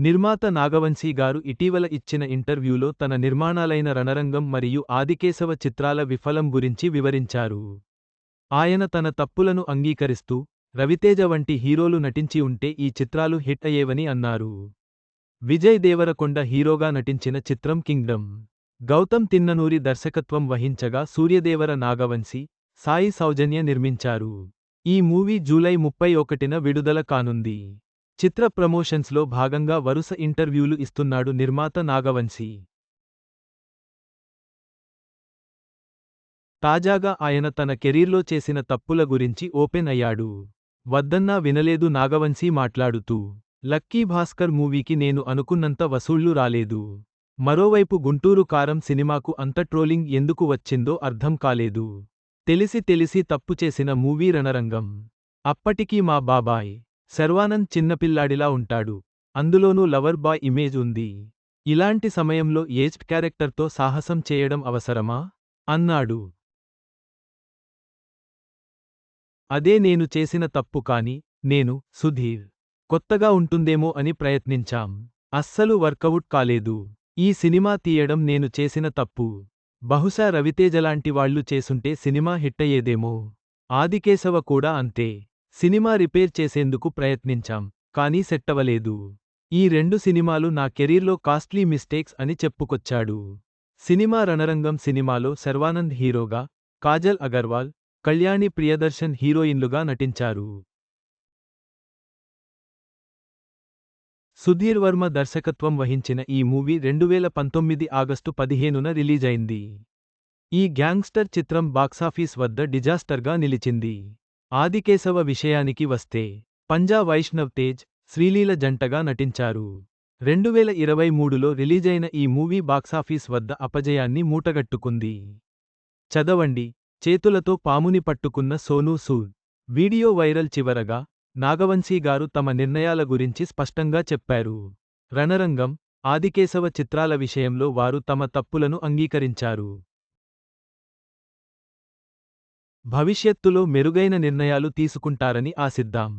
నిర్మాత నాగవంశీ గారు ఇటీవల ఇచ్చిన ఇంటర్వ్యూలో తన నిర్మాణాలైన రణరంగం మరియు ఆదికేశవ చిత్రాల విఫలం గురించి వివరించారు. ఆయన తన తప్పులను అంగీకరిస్తూ రవితేజ వంటి హీరోలు నటించి ఉంటే ఈ చిత్రాలు హిట్ అయ్యేవని అన్నారు. విజయ్ దేవరకొండ హీరోగా నటించిన చిత్రం కింగ్డమ్. గౌతమ్ తిన్ననూరి దర్శకత్వం వహించగా సూర్యదేవర నాగవంశీ సాయి సౌజన్య నిర్మించారు. ఈ మూవీ జూలై ముప్పై ఒకటిన విడుదల కానుంది. చిత్ర ప్రమోషన్స్లో భాగంగా వరుస ఇంటర్వ్యూలు ఇస్తున్నాడు నిర్మాత నాగవంశీ. తాజాగా ఆయన తన కెరీర్లో చేసిన తప్పుల గురించి ఓపెన్ అయ్యాడు. వద్దన్నా వినలేదు నాగవంశీ మాట్లాడుతూ లక్కీ భాస్కర్ మూవీకి నేను అనుకున్నంత వసూళ్ళు రాలేదు. మరోవైపు గుంటూరు కారం సినిమాకు అంత ట్రోలింగ్ ఎందుకు వచ్చిందో అర్థం కాలేదు. తెలిసి తెలిసి తప్పు చేసిన మూవీ రణరంగం. అప్పటికీ మా బాబాయ్ శర్వానంద్ చిన్నపిల్లాడిలా ఉంటాడు. అందులోనూ లవర్ బాయ్ ఇమేజ్ ఉంది. ఇలాంటి సమయంలో ఏజ్డ్ క్యారెక్టర్తో సాహసం చేయడం అవసరమా? అన్నాడు. అదే నేను చేసిన తప్పు కాని నేను సుధీర్ కొత్తగా ఉంటుందేమో అని ప్రయత్నించాం. అస్సలు వర్కవుట్ కాలేదు. ఈ సినిమా తీయడం నేను చేసిన తప్పు. బహుశా రవితేజలాంటి వాళ్ళు చేసుంటే సినిమా హిట్టయ్యేదేమో. ఆదికేశవ కూడా అంతే. సినిమా రిపేర్ చేసేందుకు ప్రయత్నించాం కానీ సెట్టవలేదు. ఈ రెండు సినిమాలు నా కెరీర్లో కాస్ట్లీ మిస్టేక్స్ అని చెప్పుకొచ్చాడు. సినిమా రణరంగం సినిమాలో శర్వానంద్ హీరోగా కాజల్ అగర్వాల్ కళ్యాణి ప్రియదర్శన్ హీరోయిన్లుగా నటించారు. సుధీర్ వర్మ దర్శకత్వం వహించిన ఈ మూవీ రెండువేల పంతొమ్మిది ఆగస్టు పదిహేనున రిలీజైంది. ఈ గ్యాంగ్స్టర్ చిత్రం బాక్సాఫీస్ వద్ద డిజాస్టర్గా నిలిచింది. ఆదికేశవ విషయానికి వస్తే పంజా వైష్ణవ్ తేజ్ శ్రీలీల జంటగా నటించారు. రెండువేల ఇరవై మూడులో రిలీజైన ఈ మూవీ బాక్సాఫీస్ వద్ద అపజయాన్ని మూటగట్టుకుంది. చదవండి. చేతులతో పాముని పట్టుకున్న సోనూ సూద్. వీడియో వైరల్ చివరగా నాగవంశీ గారు తమ నిర్ణయాల గురించి స్పష్టంగా చెప్పారు. రణరంగం ఆదికేశవ చిత్రాల విషయంలో వారు తమ తప్పులను అంగీకరించారు. భవిష్యత్తులో మెరుగైన నిర్ణయాలు తీసుకుంటారని ఆశిద్దాం.